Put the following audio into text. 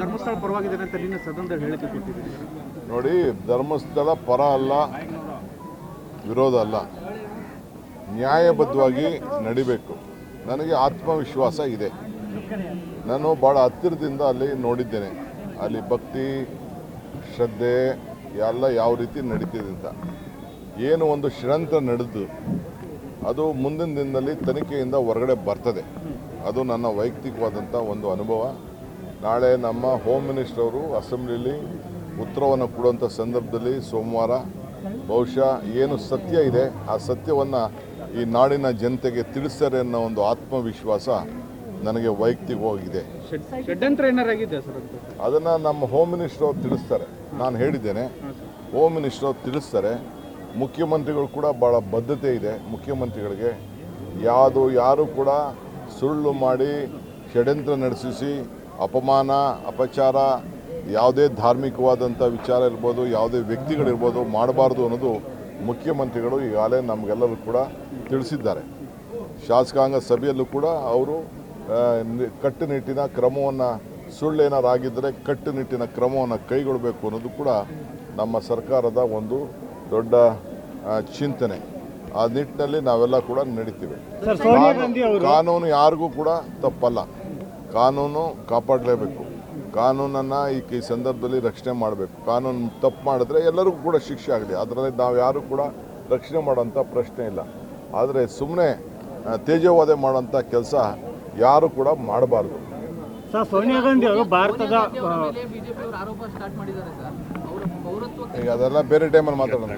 ಧರ್ಮಸ್ಥಳ ಅಂತ ನಿನ್ನೆ ಸದನದಲ್ಲಿ ಹೇಳಿಕೆ ಕೊಟ್ಟಿದ್ದೀವಿ ನೋಡಿ, ಧರ್ಮಸ್ಥಳ ಪರ ಅಲ್ಲ, ವಿರೋಧ ಅಲ್ಲ. ನ್ಯಾಯಬದ್ಧವಾಗಿ ನಡಿಬೇಕು. ನನಗೆ ಆತ್ಮವಿಶ್ವಾಸ ಇದೆ. ನಾನು ಭಾಳ ಹತ್ತಿರದಿಂದ ಅಲ್ಲಿ ನೋಡಿದ್ದೇನೆ. ಅಲ್ಲಿ ಭಕ್ತಿ, ಶ್ರದ್ಧೆ ಎಲ್ಲ ಯಾವ ರೀತಿ ನಡೀತಿದೆ ಅಂತ. ಏನು ಒಂದು ಷಡ್ಯಂತ್ರ ನಡೆದು, ಅದು ಮುಂದಿನ ದಿನದಲ್ಲಿ ತನಿಖೆಯಿಂದ ಹೊರಗಡೆ ಬರ್ತದೆ. ಅದು ನನ್ನ ವೈಯಕ್ತಿಕವಾದಂಥ ಒಂದು ಅನುಭವ. ನಾಳೆ ನಮ್ಮ ಹೋಮ್ ಮಿನಿಸ್ಟರ್ ಅವರು ಅಸೆಂಬ್ಲಿಲಿ ಉತ್ತರವನ್ನು ಕೊಡುವಂಥ ಸಂದರ್ಭದಲ್ಲಿ ಸೋಮವಾರ ಬಹುಶಃ ಏನು ಸತ್ಯ ಇದೆ ಆ ಸತ್ಯವನ್ನು ಈ ನಾಡಿನ ಜನತೆಗೆ ತಿಳಿಸ್ತಾರೆ ಅನ್ನೋ ಒಂದು ಆತ್ಮವಿಶ್ವಾಸ ನನಗೆ ವೈಯಕ್ತಿಕವಾಗಿದೆ. ಅದನ್ನು ನಮ್ಮ ಹೋಮ್ ಮಿನಿಸ್ಟರ್ ಅವರು ತಿಳಿಸ್ತಾರೆ. ನಾನು ಹೇಳಿದ್ದೇನೆ. ಹೋಮ್ ಮಿನಿಸ್ಟರ್ ಅವರು ತಿಳಿಸ್ತಾರೆ. ಮುಖ್ಯಮಂತ್ರಿಗಳು ಕೂಡ ಭಾಳ ಬದ್ಧತೆ ಇದೆ ಮುಖ್ಯಮಂತ್ರಿಗಳಿಗೆ. ಯಾವುದು ಯಾರು ಕೂಡ ಸುಳ್ಳು ಮಾಡಿ ಷಡ್ಯಂತ್ರ ನಡೆಸಿಸಿ ಅಪಮಾನ ಅಪಚಾರ ಯಾವುದೇ ಧಾರ್ಮಿಕವಾದಂಥ ವಿಚಾರ ಇರ್ಬೋದು ಯಾವುದೇ ವ್ಯಕ್ತಿಗಳಿರ್ಬೋದು ಮಾಡಬಾರ್ದು ಅನ್ನೋದು ಮುಖ್ಯಮಂತ್ರಿಗಳು ಈಗಾಗಲೇ ನಮಗೆಲ್ಲರೂ ಕೂಡ ತಿಳಿಸಿದ್ದಾರೆ. ಶಾಸಕಾಂಗ ಸಭೆಯಲ್ಲೂ ಕೂಡ ಅವರು ಕಟ್ಟುನಿಟ್ಟಿನ ಕ್ರಮವನ್ನು ಸುಳ್ಳೇನಾರು ಆಗಿದ್ದರೆ ಕಟ್ಟುನಿಟ್ಟಿನ ಕ್ರಮವನ್ನು ಕೈಗೊಳ್ಳಬೇಕು ಅನ್ನೋದು ಕೂಡ ನಮ್ಮ ಸರ್ಕಾರದ ಒಂದು ದೊಡ್ಡ ಚಿಂತನೆ. ಆ ನಿಟ್ಟಿನಲ್ಲಿ ನಾವೆಲ್ಲ ಕೂಡ ನಡೀತೀವಿ. ಕಾನೂನು ಯಾರಿಗೂ ಕೂಡ ತಪ್ಪಲ್ಲ. ಕಾನೂನು ಕಾಪಾಡಲೇಬೇಕು. ಕಾನೂನನ್ನು ಈ ಈ ಸಂದರ್ಭದಲ್ಲಿ ರಕ್ಷಣೆ ಮಾಡಬೇಕು. ಕಾನೂನು ತಪ್ಪು ಮಾಡಿದ್ರೆ ಎಲ್ಲರಿಗೂ ಕೂಡ ಶಿಕ್ಷೆ ಆಗಲಿ. ಅದರಲ್ಲಿ ನಾವು ಯಾರು ಕೂಡ ರಕ್ಷಣೆ ಮಾಡೋಂಥ ಪ್ರಶ್ನೆ ಇಲ್ಲ. ಆದರೆ ಸುಮ್ಮನೆ ತೇಜವಾದೆ ಮಾಡೋಂಥ ಕೆಲಸ ಯಾರು ಕೂಡ ಮಾಡಬಾರ್ದು. ಸರ್ ಸೋನಿಯಾ ಗಾಂಧಿ ಅವರು ಭಾರತದ ಬಿಜೆಪಿ ಅವರು ಆರೋಪ ಸ್ಟಾರ್ಟ್ ಮಾಡಿದ್ದಾರೆ ಸರ್ ಅವರ ಪೌರತ್ವ ಈಗ ಅದೆಲ್ಲ ಬೇರೆ ಟೈಮಲ್ಲಿ ಮಾತಾಡೋಣ.